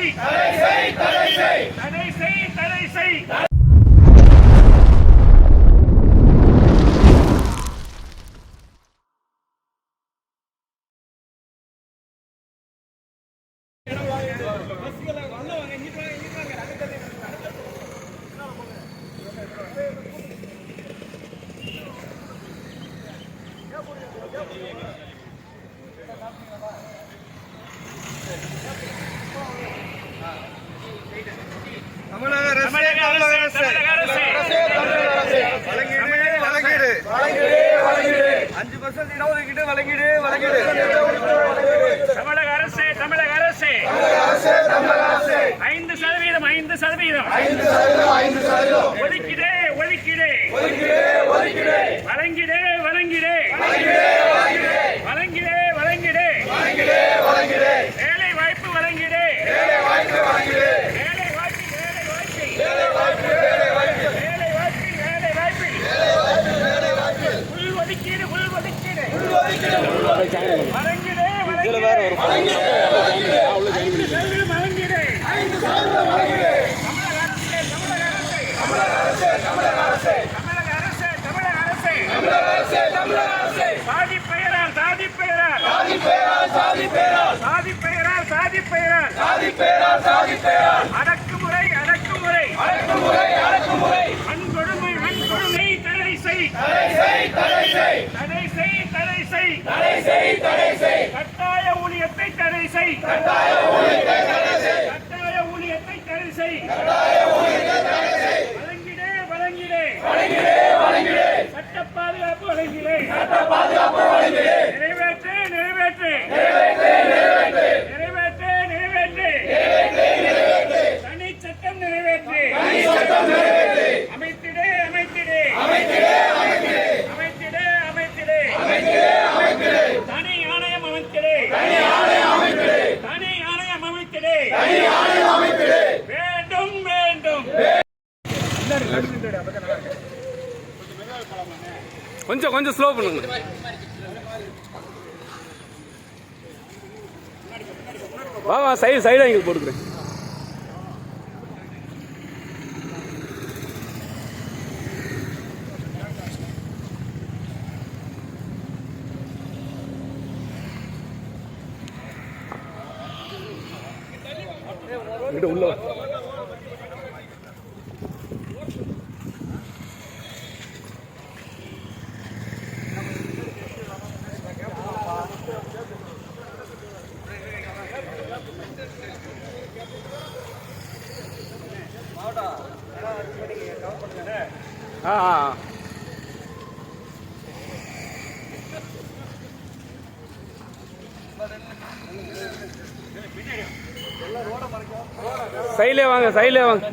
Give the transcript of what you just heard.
செய் தடை செய் தடை செய் தமிழக அரசு தமிழக அரசு தமிழக அரசு வழங்கிடு வழங்கிடு. அஞ்சு பர்சன்ட் இடஒதுக்கீடு வழங்கிடு வழங்கிடு. தமிழக அரசு தமிழக அரசு. ஐந்து சதவீதம் ஐந்து சதவீதம். ஒதுக்கிடே ஒதுக்கீடு உள் ஒதுக்கீடு வழங்கிடே தமிழக அரசு தமிழக அரசு. தமிழக அரசு தமிழக அரசு. சாதி பெயரால் சாதி பெயரால். சாதி பெயரால் சாதி பெயரால் அடக்குமுறை அடக்குமுறை வன்கொடுமை வன்கொடுமை தடை செய் தடை செய் தடை செய் கட்டாய ஊழியத்தை தடை செய் கட்டாய ஊழியத்தை தடை செய் வழங்கிடே வழங்கிடே. சட்ட பாதுகாப்பு வழங்கிடே. கொஞ்சம் கொஞ்சம் ஸ்லோ பண்ணுங்க. வா வா சைடு சைடாக எங்களுக்கு போட்டுக்கிறேன். உள்ள ஆ ஆ ஆ. வாங்க சைலே வாங்க